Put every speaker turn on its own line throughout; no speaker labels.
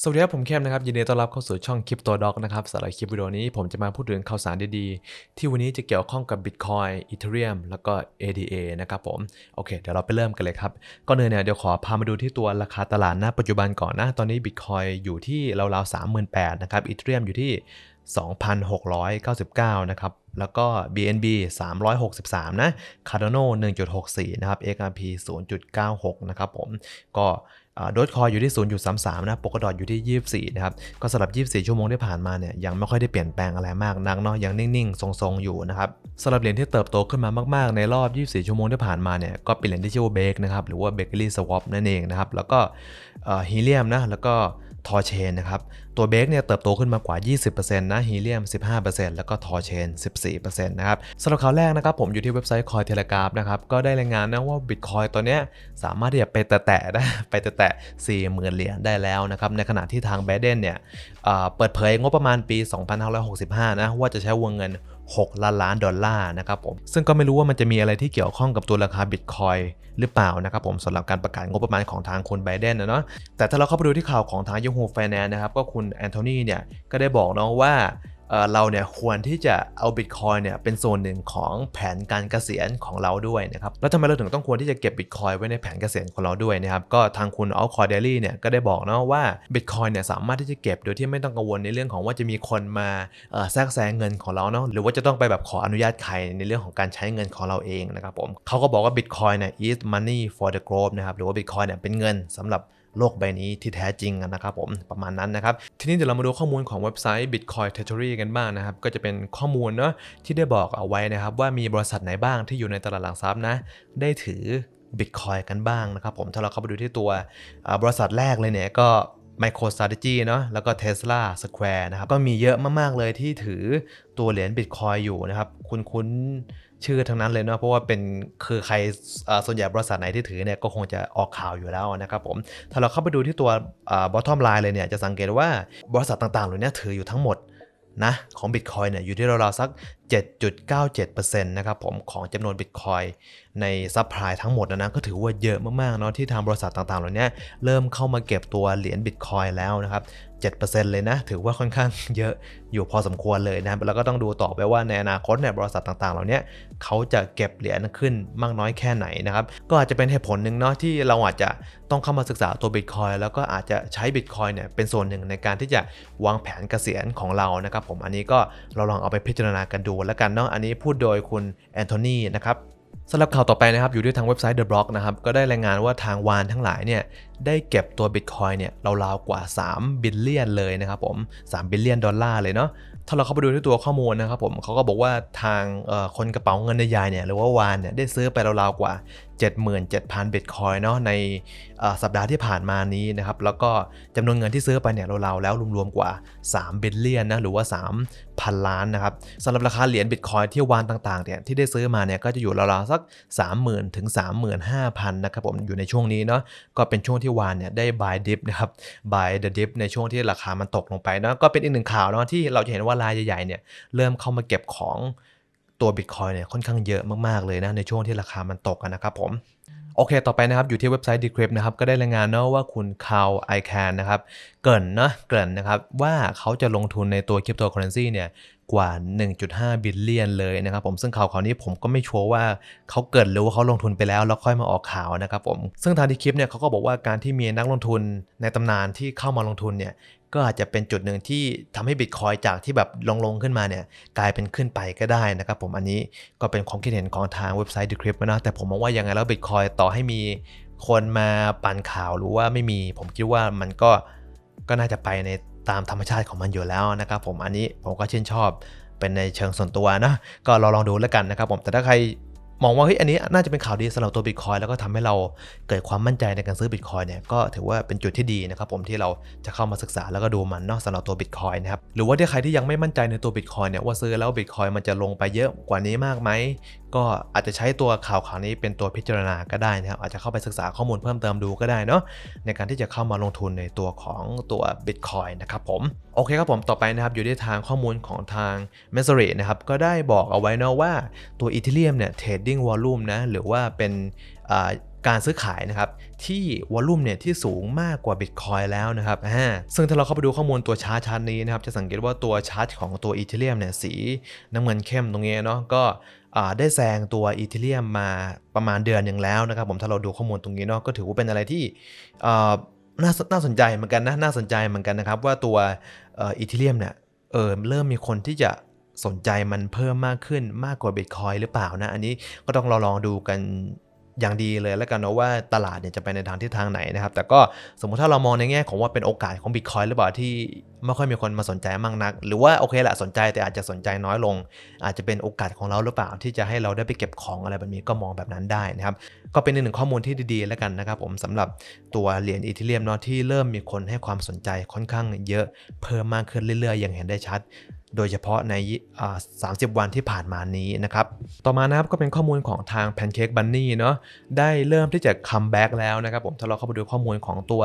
สวัสดีครับ ผมเข้มนะครับ ยินดีต้อนรับเข้าสู่ช่องคลิปตัวด็อกนะครับสำหรับคลิปวิดีโอนี้ผมจะมาพูดถึงข่าวสารดีๆ ที่วันนี้จะเกี่ยวข้องกับ Bitcoin Ethereum แล้วก็ ADA นะครับผม โอเค เดี๋ยวเราไปเริ่มกันเลยครับ ก่อนอื่นเนี่ยเดี๋ยวขอพามาดูที่ตัวราคาตลาดณปัจจุบันก่อนนะ ตอนนี้ Bitcoin อยู่ที่ราวๆ 38,000นะครับ Ethereum อยู่ที่ 2,699 นะครับ แล้วก็ BNB 363 นะ Cardano 1.64 นะครับ XRP 0.96 นะครับผม ก็ โดดคอยอยู่ที่ 0.33 นะปกดออยู่ที่ 24 นะครับ ก็สำหรับ 24 ชั่วโมงที่ผ่านมาเนี่ย ยังไม่ค่อยได้เปลี่ยนแปลงอะไรมากนักเนาะ ยังนิ่งๆ ทรงๆ อยู่นะครับสำหรับเหรียญที่เติบโตขึ้นมามากๆ ในรอบ 24 ชั่วโมงที่ผ่านมาเนี่ย ก็เป็นเหรียญที่ชื่อว่าเบกนะครับ หรือว่าเบเกอรี่สวอปนั่นเองนะครับ แล้วก็ฮีเลียมนะ แล้วก็ทอเชนนะครับ ตัวเบกเนี่ยเติบโตขึ้นมากว่า 20%นะฮีเลียม 15%แล้วก็ทอเชน 14%นะครับสำหรับข่าวแรกนะครับผมอยู่ที่เว็บไซต์คอยเทเลกราฟนะครับก็ได้รายงานนะว่าบิตคอยตัวเนี้ยสามารถที่จะไปแตะๆได้ไปแตะๆ40,000 เหรียญได้แล้วนะครับในขณะที่ทางไบเดนเนี่ยเปิดเผยงบประมาณปี 2565 นะว่าจะใช้วงเงิน 6 ล้านล้านดอลลาร์นะครับผมซึ่งก็ไม่รู้ว่ามันจะมีอะไรที่เกี่ยวข้องกับตัวราคาบิตคอยหรือเปล่านะครับผมสำหรับการประกาศงบประมาณของทางคุณไบเดนนะเนาะแต่ถ้าเราเข้าไปดูที่ข่าวของทางยูฮูไฟแนนซ์นะครับก็คุณแอนโทนีเนี่ยก็ได้บอกเนาะว่าเราเนี่ยควรที่จะเอาบิตคอยเนี่ยเป็นส่วนหนึ่งของแผนการเกษียณของเราด้วยนะครับแล้วทำไมเราถึงต้องควรที่จะเก็บบิตคอยไว้ในแผนเกษียณของเราด้วยนะครับก็ทางคุณอัลคอร์เดลี่เนี่ยก็ได้บอกเนาะว่าบิตคอยเนี่ยสามารถที่จะเก็บโดยที่ไม่ต้องกังวลในเรื่องของว่าจะมีคนมาแทรกแซงเงินของเราเนาะหรือว่าจะต้องไปแบบขออนุญาตใครในเรื่องของการใช้เงินของเราเองนะครับผมเขาก็บอกว่าบิตคอยเนี่ย is money for the globe นะครับหรือว่าบิตคอยเนี่ยเป็นเงินสำหรับ โลกใบนี้ที่แท้จริงนะครับผมประมาณนั้นนะครับ ทีนี้เดี๋ยวเรามาดูข้อมูลของเว็บไซต์ Bitcoin Treasury กันบ้างนะครับ ก็จะเป็นข้อมูลเนาะที่ได้บอกเอาไว้นะครับ ว่ามีบริษัทไหนบ้างที่อยู่ในตลาดหลักทรัพย์นะ ได้ถือ Bitcoin กันบ้างนะครับผมถ้าเราเข้าไปดูที่ตัวบริษัทแรกเลยเนี่ยก็ MicroStrategy เนาะแล้วก็ Tesla Square นะครับก็มีเยอะมาก ๆ เลยที่ถือตัวเหรียญ Bitcoin อยู่นะครับ คุ้น ชื่อทั้งนั้นเลยเนาะเพราะว่าเป็นคือใครส่วนใหญ่บริษัทไหนที่ถือเนี่ยก็คงจะออกข่าวอยู่แล้วนะครับผมถ้าเราเข้าไปดูที่ตัว bottom line เลยเนี่ยจะสังเกตว่าบริษัทต่างๆเหล่านี้ถืออยู่ทั้งหมดนะของ Bitcoin เนี่ยอยู่ที่ราวๆสัก7.97%นะครับผมของจำนวน Bitcoin ในซัพพลายทั้งหมดนะก็ถือว่าเยอะมากๆเนาะที่ทางบริษัทต่างๆเหล่านี้เริ่มเข้ามาเก็บตัวเหรียญ Bitcoin แล้วนะครับ 7%เลยนะ ถือว่าค่อนข้างเยอะอยู่พอสมควรเลยนะแล้วก็ต้องดูต่อไปว่าในอนาคตเนี่ยบริษัทต่างๆ เหล่านี้เขาจะเก็บเหรียญขึ้นมากน้อยแค่ไหนนะครับ ก็อาจจะเป็นเหตุผลหนึ่งเนาะที่เราอาจจะต้องเข้ามาศึกษาตัว Bitcoin แล้วก็อาจจะใช้ Bitcoin เนี่ยเป็นส่วนหนึ่งในการที่จะวางแผนเกษียณของเรานะครับผมอันนี้ก็เราลองเอาไปพิจารณากันดูแล้วกันเนาะอันนี้พูดโดยคุณแอนโทนีนะครับสำหรับข่าวต่อไปนะครับอยู่ที่ทางเว็บไซต์ The Block นะครับก็ได้รายงานว่าทางวานทั้งหลายเนี่ยได้เก็บตัว Bitcoin เนี่ยราวๆกว่า 3 บิลเลียนเลยนะครับผม3บิลเลียนดอลลาร์เลยเนาะ ถ้าเราเข้าไปดูที่ตัวข้อมูลนะครับผมเขาก็บอกว่าทางคนกระเป๋าเงินใหญ่เนี่ยหรือว่าวานเนี่ยได้ซื้อไปราวๆกว่า 77,000 Bitcoin เนาะในสัปดาห์ที่ผ่านมานี้นะครับแล้วก็จำนวนเงินที่ซื้อไปเนี่ยราวๆแล้วรวมๆกว่า3บิลเลียนนะหรือว่า 3,000 ล้านนะครับสำหรับราคาเหรียญ Bitcoin ที่วานต่างๆเนี่ยที่ได้ซื้อมาเนี่ยก็จะอยู่ราวๆสัก 30,000ถึง35,000นะครับผมอยู่ในช่วงนี้เนาะก็เป็นช่วงที่วานเนี่ยได้ buy dip นะครับ buy the dip ในช่วงที่ราคามันตกลงไปเนาะก็เป็นอีกหนึ่งข่าวเนาะที่เราจะเห็นว่ารายใหญ่ๆเนี่ยเริ่มเข้ามาเก็บของตัว Bitcoin เนี่ยค่อนข้างเยอะมากๆเลยนะ ในช่วงที่ราคามันตกนะครับผมโอเค ต่อไปนะครับ อยู่ที่เว็บไซต์ Decrypt นะครับ ก็ได้รายงานเนาะว่าคุณคาวไอแคนนะครับ เกินเนาะเกินนะครับ ว่าเขาจะลงทุนในตัวคริปโตเคอเรนซีเนี่ย กว่า 1.5 บิลเลียนเลยนะครับผม ซึ่งข่าวข่าวนี้ผมก็ไม่ชัวร์ว่าเขาเกิดหรือว่าเขาลงทุนไปแล้ว แล้วค่อยมาออกข่าวนะครับผม ซึ่งทางที่คลิปเนี่ยเขาก็บอกว่าการที่มีนักลงทุนในตำนานที่เข้ามาลงทุนเนี่ย ก็อาจจะเป็นจุดหนึ่งที่ทำให้บิตคอยจากที่แบบลงลงขึ้นมาเนี่ยกลายเป็นขึ้นไปก็ได้นะครับผมอันนี้ก็เป็นความคิดเห็นของทางเว็บไซต์ Decrypt นะแต่ผมมองว่ายังไงแล้วบิตคอยต่อให้มีคนมาปั่นข่าวหรือว่าไม่มี ผมคิดว่ามันก็ก็น่าจะไปในตามธรรมชาติของมันอยู่แล้วนะครับผมอันนี้ผมก็ชื่นชอบเป็นในเชิงส่วนตัวนะก็ลองลองดูแล้วกันนะครับผมแต่ถ้าใคร มองว่าเฮ้ยอันนี้น่าจะเป็นข่าวดีสำหรับตัวบิตคอยแล้วก็ทำให้เราเกิดความมั่นใจในการซื้อบิตคอยเนี่ยก็ถือว่าเป็นจุดที่ดีนะครับผมที่เราจะเข้ามาศึกษาแล้วก็ดูมันนอกสำหรับตัวบิตคอยนะครับหรือว่าที่ใครที่ยังไม่มั่นใจในตัวบิตคอยเนี่ยว่าซื้อแล้วบิตคอยมันจะลงไปเยอะกว่านี้มากไหมก็อาจจะใช้ตัวข่าวข่าวนี้เป็นตัวพิจารณาก็ได้นะครับอาจจะเข้าไปศึกษาข้อมูลเพิ่มเติมดูก็ได้เนาะในการที่จะเข้ามาลงทุนในตัวของตัว Bitcoin นะครับผมโอเคครับผมต่อไปนะครับอยู่ที่ทางข้อมูลของทาง m e s s e r y นะครับก็ได้บอกเอาไว้นะว่าตัว Ethereum เนี่ย trading volume นะหรือว่าเป็นการซื้อขายนะครับที่วอลลุ่มเนี่ยที่สูงมากกว่า Bitcoin แล้วนะครับซึ่งถ้าเราเข้าไปดูข้อมูลตัวชาร์ตชาร์ตนี้นะครับจะสังเกตว่าตัวชาร์ตของตัวอีเทเรียมเนี่ยสีน้ำเงินเข้มตรงนี้เนาะก็ได้แซงตัวอีเทเรียมมาประมาณเดือนหนึ่งแล้วนะครับผมถ้าเราดูข้อมูลตรงนี้เนาะก็ถือว่าเป็นอะไรที่น่าน่าสนใจเหมือนกันนะน่าสนใจเหมือนกันนะครับว่าตัวอีเทเรียมเนี่ยเออเริ่มมีคนที่จะ สนใจมันเพิ่มมากขึ้นมากกว่า Bitcoin หรือเปล่านะ อันนี้ก็ต้องราลองดูกันอย่างดีเลยแล้วกันเนาะว่าตลาดเนี่ยจะไปในทางทิศทางไหนนะครับ แต่ก็สมมุติถ้าเรามองในแง่ของว่าเป็นโอกาสของ Bitcoin หรือเปล่าที่ไม่ค่อยมีคนมาสนใจมากนัก หรือว่าโอเคแหละสนใจแต่อาจจะสนใจน้อยลง อาจจะเป็นโอกาสของเราหรือเปล่า ที่จะให้เราได้ไปเก็บของอะไรแบบนี้ก็มองแบบนั้นได้นะครับ ก็เป็นอีกหนึ่งข้อมูลที่ดีๆ แล้วกันนะครับ ผมสำหรับตัวเหรียญอีเทเรียมเนาะที่เริ่มมีคนให้ความสนใจค่อนข้างเยอะเพิ่มมากขึ้นเรื่อยๆ อย่างเห็นได้ชัด โดยเฉพาะใน 30 วันที่ผ่านมานี้นะครับ ต่อมานะครับก็เป็นข้อมูลของทาง Pancake Bunny เนาะได้เริ่มที่จะคัมแบ็กแล้วนะครับผมถ้าเราเข้าไปดูข้อมูลของตัว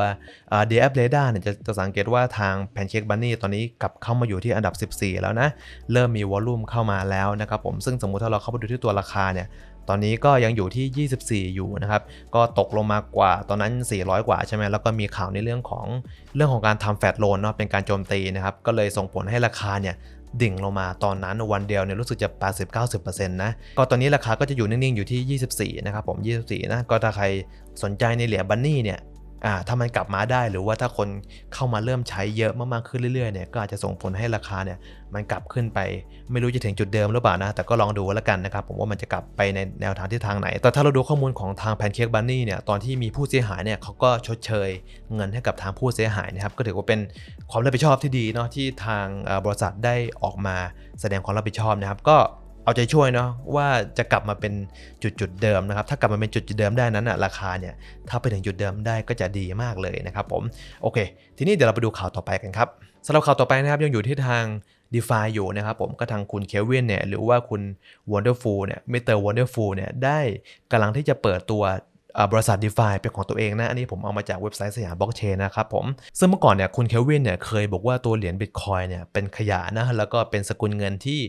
อ่า d f r a d a r เนี่ยจะจะสังเกตว่าทาง Pancake Bunny ตอนนี้กลับเข้ามาอยู่ที่อันดับ 14 แล้วนะ เริ่มมีวอลลุ่มเข้ามาแล้วนะครับผมซึ่งสมมุติถ้าเราเข้าไปดูที่ตัวราคาเนี่ยตอนนี้ก็ยังอยู่ที่ 24 อยู่นะครับ ก็ตกลงมากว่าตอนนั้น 400 กว่าใช่ไหมแล้วก็มีข่าวในเรื่องของเรื่องของการทำแฟดโลนเนาะเป็นการโจมตีนะครับ ก็เลยส่งผลให้ราคาเนี่ย ดิ่งลงมาตอนนั้นวันเดียวเนี่ยรู้สึกจะ 80-90%นะก็ตอนนี้ราคาก็จะอยู่นิ่งๆอยู่ที่ 24 นะครับผม 24 นะ ก็ถ้าใครสนใจในเหรียญบันนี่เนี่ย อ่าถ้ามันกลับมาได้หรือว่าถ้าคนเข้ามาเริ่มใช้เยอะมากๆขึ้นเรื่อยๆเนี่ยก็อาจจะส่งผลให้ราคาเนี่ยมันกลับขึ้นไป ไม่รู้จะถึงจุดเดิมหรือเปล่านะแต่ก็ลองดูแล้วกันนะครับผมว่ามันจะกลับไปในแนวทางที่ทางไหน แต่ถ้าเราดูข้อมูลของทาง Pancake Bunny เนี่ยตอนที่มีผู้เสียหายเนี่ยเขาก็ชดเชยเงินให้กับทางผู้เสียหายนะครับก็ถือว่าเป็นความรับผิดชอบที่ดีเนาะที่ทางบริษัทได้ออกมาแสดงความรับผิดชอบนะครับก็ เอาใจช่วยเนาะว่าจะกลับมาเป็นจุดจุดเดิมนะครับ ถ้ากลับมาเป็นจุดจุดเดิมได้นั้นอะราคาเนี่ยถ้าไปถึงจุดเดิมได้ก็จะดีมากเลยนะครับผมโอเค ทีนี้เดี๋ยวเราไปดูข่าวต่อไปกันครับสำหรับข่าวต่อไปนะครับยังอยู่ที่ทาง d e f i อยู่นะครับผมก็ทางคุณเควินเนี่ยหรือว่าคุณ Wonderful เนี่ยมิเตอร์ Wonderful เนี่ยได้กำลังที่จะเปิดตัวบริษัท d e f i เป็นของตัวเองนะ อันนี้ผมเอามาจากเว็บไซต์สยามบล็อกเชนนะครับผม ซึ่งเมื่อก่อนเนี่ยคุณเควินเนี่ยเคยบอกว่าตัวเหรียญ Bitcoin เนี่ยเป็นขยะนะ แล้วก็เป็นสกุลเงินที่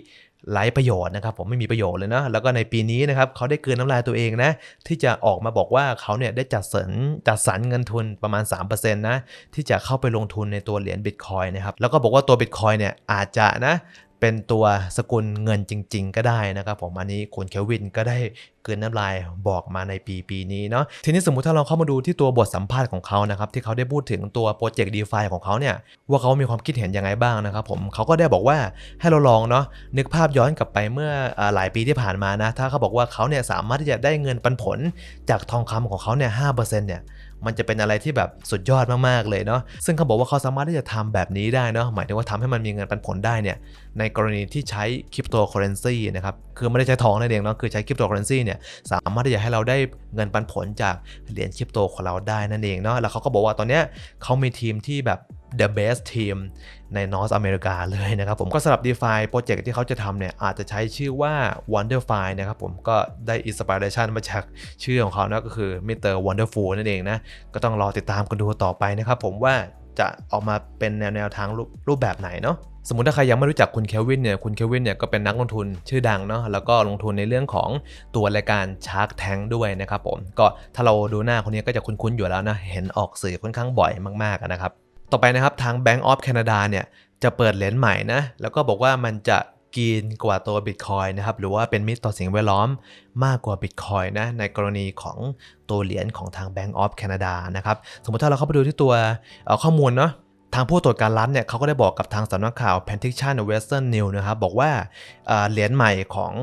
ไร้ประโยชน์นะครับผมไม่มีประโยชน์เลยนะแล้วก็ในปีนี้นะครับเขาได้เกินน้ำลายตัวเองนะที่จะออกมาบอกว่าเขาเนี่ยได้จัดสรรจัดสรรเงินทุนประมาณ 3%นะที่จะเข้าไปลงทุนในตัวเหรียญบิตคอยนะครับแล้วก็บอกว่าตัวบิตคอยเนี่ยอาจจะนะ เป็นตัวสกุลเงินจริง ๆ ก็ได้นะครับผมอันนี้คุณเควินก็ได้เกินน้ำลายบอกมาในปีปีนี้เนาะทีนี้สมมุติถ้าเราเข้ามาดูที่ตัวบทสัมภาษณ์ของเขานะครับที่เขาได้พูดถึงตัวโปรเจกต์ d e f i ของเขาเนี่ยว่าเขามีความคิดเห็นยังไงบ้างนะครับผมเขาก็ได้บอกว่าให้เราลองเนาะนึกภาพย้อนกลับไปเมื่ออหลายปีที่ผ่านมานะถ้าเขาบอกว่าเขาเนี่ยสามารถที่จะได้เงินปันผลจากทองคำของเขาเนี่ยห้าเปอร์เซ็นต์เนี่ย มันจะเป็นอะไรที่แบบสุดยอดมากๆเลยเนาะซึ่งเขาบอกว่าเขาสามารถที่จะทำแบบนี้ได้เนาะหมายถึงว่าทำให้มันมีเงินปันผลได้เนี่ยในกรณีที่ใช้คริปโตเคอเรนซีนะครับคือไม่ได้ใช้ทองนั่นเองเนาะคือใช้คริปโตเคอเรนซีเนี่ยสามารถที่จะให้เราได้เงินปันผลจากเหรียญคริปโตของเราได้นั่นเองเนาะแล้วเขาก็บอกว่าตอนเนี้ยเขามีทีมที่แบบ the best team ในนอร์ t อเมริกาเลยนะครับผมก็สำหรับ DeFi โปรเจกต์ที่เขาจะทำเนี่ยอาจจะใช้ชื่อว่า Wonderfi นะครับผมก็ได้อินสปิเรชันมาจากชื่อของเขานะก็คือ Mr. Wonderful นั่นเองนะ ก็ต้องรอติดตามกันดูต่อไปนะครับผมว่าจะออกมาเป็นแนวแนวทางรูปรูปแบบไหนเนาะสมมติถ้าใครยังไม่รู้จักคุณเควินเนี่ยคุณเควินเนี่ยก็เป็นนักลงทุนชื่อดังเนาะแล้วก็ลงทุนในเรื่องของตัวรายการ Shark Tank ด้วยนะครับผมก็ถ้าเราดูหน้าคนนี้ก็จะคุ้นๆอยู่แล้วนะเห็นออกสื่อค่อนข้างบ่อยมากๆนะครับ ต่อไปนะครับทาง Bank of Canada เนี่ยจะเปิดเหรียญใหม่นะ แล้วก็บอกว่ามันจะกินกว่าตัว Bitcoin นะครับ หรือว่าเป็นมิตรต่อสิ่งแวดล้อมมากกว่า Bitcoin นะ ในกรณีของตัวเหรียญของทาง Bank of Canada นะครับ สมมติถ้าเราเข้าไปดูที่ตัวข้อมูลเนาะทางผู้ตรวจการรัฐเนี่ยเขาก็ได้บอกกับทางสำนักข่าว Pentition Western News นะครับ บอกว่าเหรียญใหม่ของ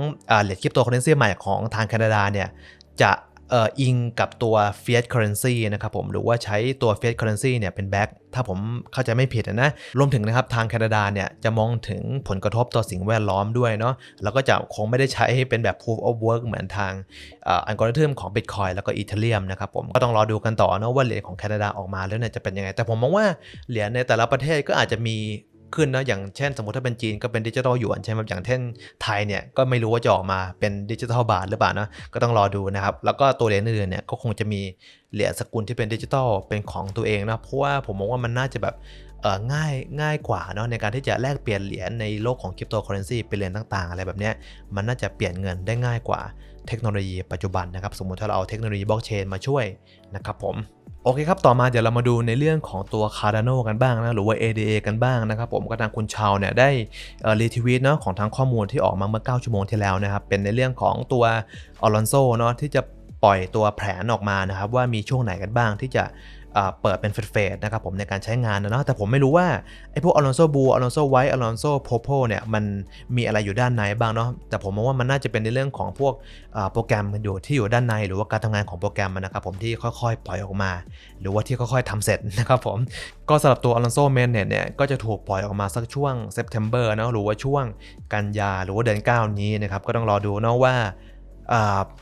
เหรียญคริปโตเคอเรนซีใหม่ของทางแคนาดาเนี่ยจะ อ่ออิงกับตัว fiat currency นะครับผมหรือว่าใช้ตัว fiat currency เนี่ยเป็นแบ็กถ้าผมเข้าใจไม่ผิดนะรวมถึงนะครับทางแคนาดาเนี่ยจะมองถึงผลกระทบต่อสิ่งแวดล้อมด้วยเนาะแล้วก็จะคงไม่ได้ใช้เป็นแบบ proof of work เหมือนทางอัลกอริทึมของ Bitcoin แล้วก็ Ethereum นะครับผมก็ต้องรอดูกันต่อเนาะว่าเหรียญของแคนาดาออกมาแล้วเนี่ยจะเป็นยังไง แต่ผมมองว่าเหรียญในแต่ละประเทศก็อาจจะมี ขึ้นนะอย่างเช่น สมมติถ้าเป็นจีนก็เป็นดิจิทัลหยวนใช่ไหมอย่างเช่นไทยเนี่ยก็ไม่รู้ว่าจะออกมาเป็นดิจิทัลบาทหรือเปล่านะก็ต้องรอดูนะครับ แล้วก็ตัวเหรียญอื่นเนี่ยก็คงจะมีเหรียญสกุลที่เป็นดิจิทัลเป็นของตัวเองนะเพราะว่าผมมองว่ามันน่าจะแบบเออง่ายง่ายกว่าเนาะในการที่จะแลกเปลี่ยนเหรียญในโลกของคริปโตเคอเรนซีเป็นเหรียญต่างๆ อะไรแบบเนี้ยมันน่าจะเปลี่ยนเงินได้ง่ายกว่าเทคโนโลยีปัจจุบันนะครับ สมมุติถ้าเราเอาเทคโนโลยีบล็อกเชนมาช่วยนะครับผม โอเคครับ ต่อมาเดี๋ยวเรามาดูในเรื่องของตัว Cardano กันบ้างนะ หรือว่า ADA กันบ้างนะครับผมก็ทางคุณชาวเนี่ยได้รีทวีตเนาะของทางข้อมูลที่ออกมาเมื่อ 9 ชั่วโมงที่แล้วนะครับ เป็นในเรื่องของตัวออลอนโซเนาะที่จะปล่อยตัวแผนออกมานะครับว่ามีช่วงไหนกันบ้างที่จะ เปิดเป็นเฟสๆนะครับผมในการใช้งานนะเนาะแต่ผมไม่รู้ว่าไอ้พวกอลอนโซบูอลอนโซไวท์อลอนโซโพโพเนี่ยมันมีอะไรอยู่ด้านในบ้างเนาะแต่ผมมองว่ามันน่าจะเป็นในเรื่องของพวกโปรแกรมอยู่ที่อยู่ด้านใน หรือว่าการทำงานของโปรแกรมมันนะครับผมที่ค่อยๆ ปล่อยออกมา หรือว่าที่ค่อยๆทำเสร็จนะครับผมก็สำหรับตัวอลอนโซเมนเนี่ยก็จะถูกปล่อยออกมาสักช่วงเซปเทมเบอร์นะหรือว่าช่วงกันยาหรือว่าเดือน9 นี้นะครับก็ต้องรอดูเนาะว่า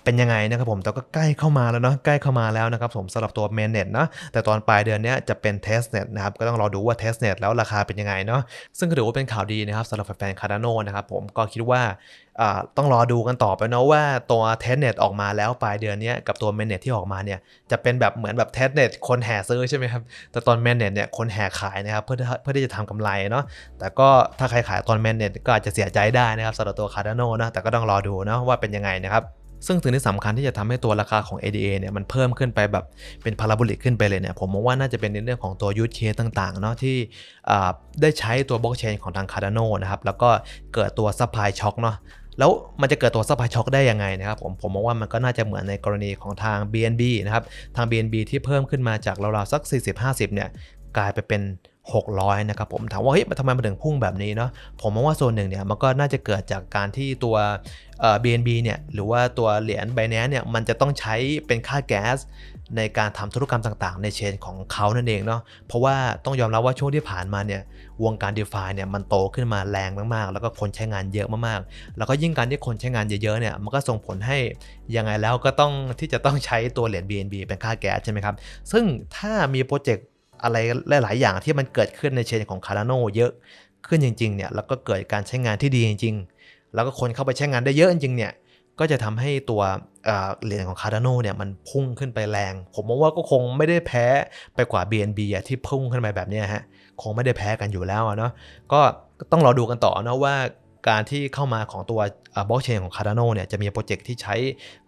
เป็นยังไงนะครับผมแต่ก็ใกล้เข้ามาแล้วเนาะใกล้เข้ามาแล้วนะครับผมสำหรับตัว mainnet เนาะแต่ตอนปลายเดือนนี้จะเป็น testnet นะครับก็ต้องรอดูว่า testnet แล้วราคาเป็นยังไงเนาะซึ่งก็ถือว่าเป็นข่าวดีนะครับสำหรับแฟนๆ Cardano นะครับผมก็คิดว่า ต้องรอดูกันต่อไปเนาะว่าตัว testnet ออกมาแล้วปลายเดือนนี้กับตัว mainnet ที่ออกมาเนี่ยจะเป็นแบบเหมือนแบบ testnet คนแห่ซื้อใช่ไหมครับ แต่ตอน mainnet เนี่ยคนแห่ขายนะครับเพื่อเพื่อที่จะทำกำไรเนาะแต่ก็ถ้าใครขายตอน mainnet ก็อาจจะเสียใจได้นะครับสำหรับตัว Cardano นะแต่ก็ต้องรอดูนะว่าเป็นยังไงนะครับซึ่งสิ่งที่สำคัญที่จะทำให้ตัวราคาของ ADA เนี่ยมันเพิ่มขึ้นไปแบบเป็นพาราโบลิกขึ้นไปเลยเนี่ยผมมองว่าน่าจะเป็นในเรื่องของตัวยูทเคสต่างๆเนาะที่ได้ใช้ตัวบล็อกเชนของทาง Cardano นะครับแล้วก็เกิดตัวซัพพลายช็อคเนาะ แล้วมันจะเกิดตัวซัพพลายช็อคได้ยังไงนะครับผมผมมองว่ามันก็น่าจะเหมือนในกรณีของทาง BNB นะครับทาง BNB ที่เพิ่มขึ้นมาจากราวๆสัก 40-50เนี่ยกลายไปเป็น 600 นะครับผมถามว่าเฮ้ยทำไมมันถึงพุ่งแบบนี้เนาะผมมองว่าโซนหนึ่งเนี่ยมันก็น่าจะเกิดจากการที่ตัว BNB เนี่ยหรือว่าตัวเหรียญ b บ n a n c e เนี่ยมันจะต้องใช้เป็นค่าแก๊ส ในการทำธุรกรรมต่างๆ ในเชนของเขานั่นเองเนาะเพราะว่าต้องยอมรับว่าช่วงที่ผ่านมาเนี่ยวงการ d e f าเนี่ยมันโตขึ้นมาแรงมากๆ แล้วก็คนใช้งานเยอะมากๆ แล้วก็ยิ่งการที่คนใช้งานเยอะๆเนี่ยมันก็ส่งผลให้ยังไงแล้วก็ต้องที่จะต้องใช้ตัวเหรียญ BNB เป็นค่าแก๊สใช่ไหมครับ ซึ่งถ้ามีโปรเจกต์อะไรหลาย ๆ อย่างที่มันเกิดขึ้นในเชนของ Cardano เยอะขึ้นจริง ๆ เนี่ยแล้วก็เกิดการใช้งานที่ดีจริง ๆ แล้วก็คนเข้าไปใช้งานได้เยอะจริง ๆ เนี่ยก็จะทำให้ตัว เหรียญของ Cardano เนี่ยมันพุ่งขึ้นไปแรง ผมมองว่าก็คงไม่ได้แพ้ไปกว่า BNB อะที่พุ่งขึ้นไปแบบนี้ฮะคงไม่ได้แพ้กันอยู่แล้วเนาะก็ต้องรอดูกันต่อนะว่าการที่เข้ามาของตัวบล็อกเชนของ Cardano เนี่ยจะมีโปรเจกต์ที่ใช้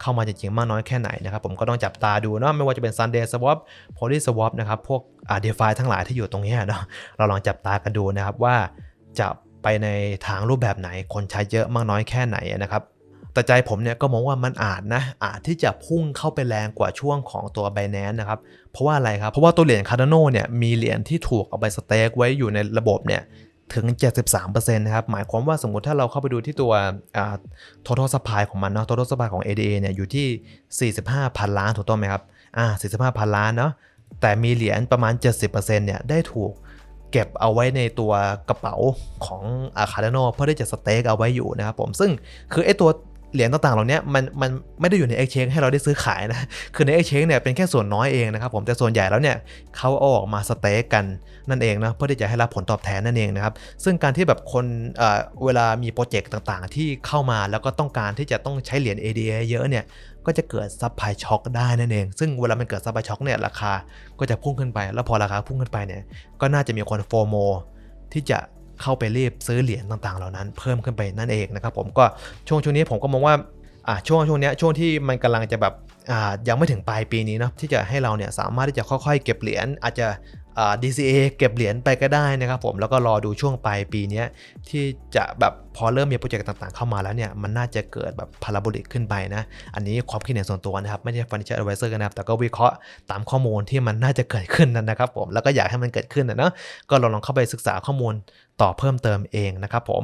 เข้ามาจริงๆ มากน้อยแค่ไหนนะครับ ผมก็ต้องจับตาดูเนาะไม่ว่าจะเป็น Sunday Swap Poly Swap นะครับพวกอ่า DeFi ทั้งหลายที่อยู่ตรงนี้เนาะเราลองจับตากันดูนะครับว่าจะไปในทางรูปแบบไหนคนใช้เยอะมากน้อยแค่ไหนนะครับ แต่ใจผมเนี่ยก็มองว่ามันอาจนะอาจที่จะพุ่งเข้าไปแรงกว่าช่วงของตัว b บ n a n c e นะครับ เพราะว่าอะไรครับ เพราะว่าตัวเหรียญ Cardano เนี่ยมีเหรียญที่ถูกเอาไปสเต็กไว้อยู่ในระบบเนี่ยถึง 73%นะครับ หมายความว่าสมมติถ้าเราเข้าไปดูที่ตัว total supply ของมันเนาะ total supply ของ ADA เนี่ยอยู่ที่ 45 พันล้านถูกต้องไหมครับ อ่า 45 พันล้านเนาะ แต่มีเหรียญประมาณ 70%เนี่ยได้ถูกเก็บเอาไว้ในตัวกระเป๋าของอาคาร์ดโนเพื่อที่จะสเต็กเอาไว้อยู่นะครับผม ซึ่งคือไอ้ตัว เหรียญต่างๆ เหล่านี้มันมันไม่ได้อยู่ใน Exchange ให้เราได้ซื้อขายนะ คือใน Exchange เนี่ยเป็นแค่ส่วนน้อยเองนะครับผมแต่ส่วนใหญ่แล้วเนี่ยเขาเอาออกมาสเต็กกันนั่นเองนะเพื่อที่จะให้รับผลตอบแทนนั่นเองนะครับซึ่งการที่แบบคนเเวลามีโปรเจกต์ต่างๆ ที่เข้ามาแล้วก็ต้องการที่จะต้องใช้เหรียญ ADA เยอะเนี่ยก็จะเกิดซับไพช็อกได้นั่นเอง ซึ่งเวลามันเกิดซับไพช็อกเนี่ยราคาก็จะพุ่งขึ้นไป แล้วพอราคาพุ่งขึ้นไปเนี่ยก็น่าจะมีคนโฟโมที่จะ เข้าไปรีบซื้อเหรียญต่างๆ เหล่านั้นเพิ่มขึ้นไปนั่นเองนะครับผมก็ช่วงช่วงนี้ผมก็มองว่าอ่าช่วงช่วงนี้ช่วงที่มันกำลังจะแบบอ่ายังไม่ถึงปลายปีนี้นะที่จะให้เราเนี่ยสามารถที่จะค่อยๆ เก็บเหรียญอาจจะ DCA เก็บเหรียญไปก็ได้นะครับผมแล้วก็รอดูช่วงปลายปีนี้ที่จะแบบพอเริ่มมีโปรเจกต์ต่างๆเข้ามาแล้วเนี่ยมันน่าจะเกิดแบบพาราโบลิกขึ้นไปนะ อันนี้ความคิดเห็นส่วนตัวนะครับ ไม่ใช่ฟันเชอร์ไวเซอร์กันนะครับ แต่ก็วิเคราะห์ตามข้อมูลที่มันน่าจะเกิดขึ้นนั่นนะครับผมแล้วก็อยากให้มันเกิดขึ้นนะเนาะก็ลองลองเข้าไปศึกษาข้อมูลต่อเพิ่มเติมเองนะครับผม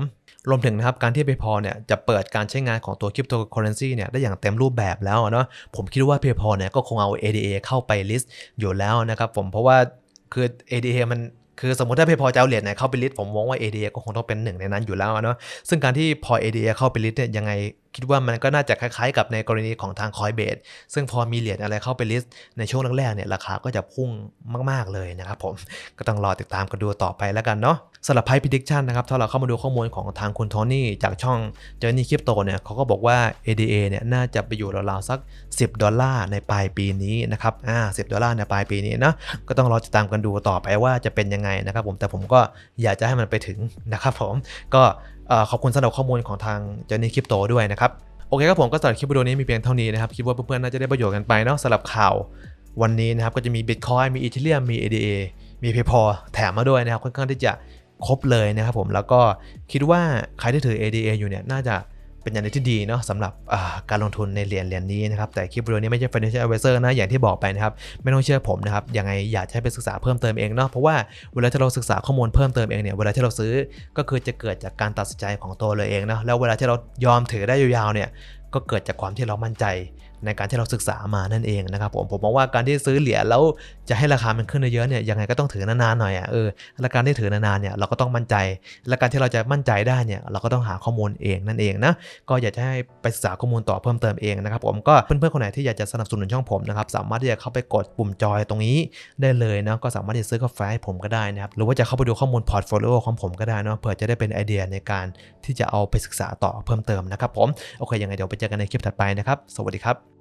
รวมถึงนะครับการที่ PayPal เนี่ยจะเปิดการใช้งานของตัวคริปโตเคอเรนซีเนี่ยได้อย่างเต็มรูปแบบแล้วเนาะผมคิดว่า PayPal เนี่ยก็คงเอา ADA เข้าไปลิสต์อยู่แล้วนะครับผมเพราะว่า คือ ADA มันคือสมมติถ้าเพย์พอจะเอาเหรียญไหนเข้าไปลิสต์ผมมองว่า ADA ก็คงต้องเป็นหนึ่งในนั้นอยู่แล้วเนาะซึ่งการที่พอ ADA เข้าไปลิสต์เนี่ยยังไง คิดว่ามันก็น่าจะคล้ายๆ กับในกรณีของทางคอยเบสซึ่งพอมีเหรียญอะไรเข้าไปลิสต์ในช่วงแรกๆเนี่ยราคาก็จะพุ่งมาก ๆเลยนะครับผมก็ต้องรอติดตามกันดูต่อไปแล้วกันเนาะสำหรับไพ่พิดิกชันนะครับถ้าเราเข้ามาดูข้อมูลของทางคุณโทนี่จากช่องเจอร์นี่คริปโตเนี่ยเขาก็บอกว่า ADA เนี่ยน่าจะไปอยู่ราวๆสัก 10 ดอลลาร์ในปลายปีนี้นะครับอ่า10ดอลลาร์ในปลายปีนี้นะก็ต้องรอติดตามกันดูต่อไปว่าจะเป็นยังไงนะครับผมแต่ผมก็อยากจะให้มันไปถึงนะครับผมก็ ขอบคุณสำหรับข้อมูลของทางเจนี่คริปโตด้วยนะครับ โอเคครับผมก็สำหรับคลิปวิดีโอนี้มีเพียงเท่านี้นะครับ คิดว่าเพื่อนๆน่าจะได้ประโยชน์กันไปเนาะสำหรับข่าววันนี้นะครับก็จะมี Bitcoin มี Ethereum มี ADA มี PayPal แถมมาด้วยนะครับค่อนข้างที่จะครบเลยนะครับผมแล้วก็คิดว่าใครที่ถือ ADA อยู่เนี่ยน่าจะ เป็นอย่างที่ดีเนาะสำหรับการลงทุนในเหรียญเหรียญนี้นะครับ แต่คลิปวิดีโอนี้ไม่ใช่ financial advisor นะ อย่างที่บอกไปนะครับ ไม่ต้องเชื่อผมนะครับ ยังไงอยากให้ไปศึกษาเพิ่มเติมเองเนาะ เพราะว่าเวลาที่เราศึกษาข้อมูลเพิ่มเติมเองเนี่ย เวลาที่เราซื้อก็คือจะเกิดจากการตัดสินใจของตัวเราเองเนาะ แล้วเวลาที่เรายอมถือได้ยาวๆเนี่ย ก็เกิดจากความที่เรามั่นใจ ในการที่เราศึกษามานั่นเองนะครับผมผมมองว่าการที่ซื้อเหรียญแล้วจะให้ราคามันขึ้นเยอะๆเนี่ยยังไงก็ต้องถือนานๆหน่อยอะเออและการที่ถือนานๆเนี่ยเราก็ต้องมั่นใจ และการที่เราจะมั่นใจได้เนี่ยเราก็ต้องหาข้อมูลเองนั่นเองนะก็อยากจะให้ไปศึกษาข้อมูลต่อเพิ่มเติมเองนะครับผมก็เพื่อนๆคนไหนที่อยากจะสนับสนุนช่องผมนะครับสามารถที่จะเข้าไปกดปุ่มจอยตรงนี้ได้เลยนะก็สามารถที่จะซื้อกาแฟให้ผมก็ได้นะครับหรือว่าจะเข้าไปดูข้อมูลพอร์ตโฟลิโอของผมก็ได้นะเผื่อจะได้เป็นไอเดียในการที่จะเอาไปศึกษาต่อเพิ่มเติมนะครับผมโอเคยังไงเดี๋ยวไปเจอกันในคลิปถัดไปนะครับ สวัสดีครับ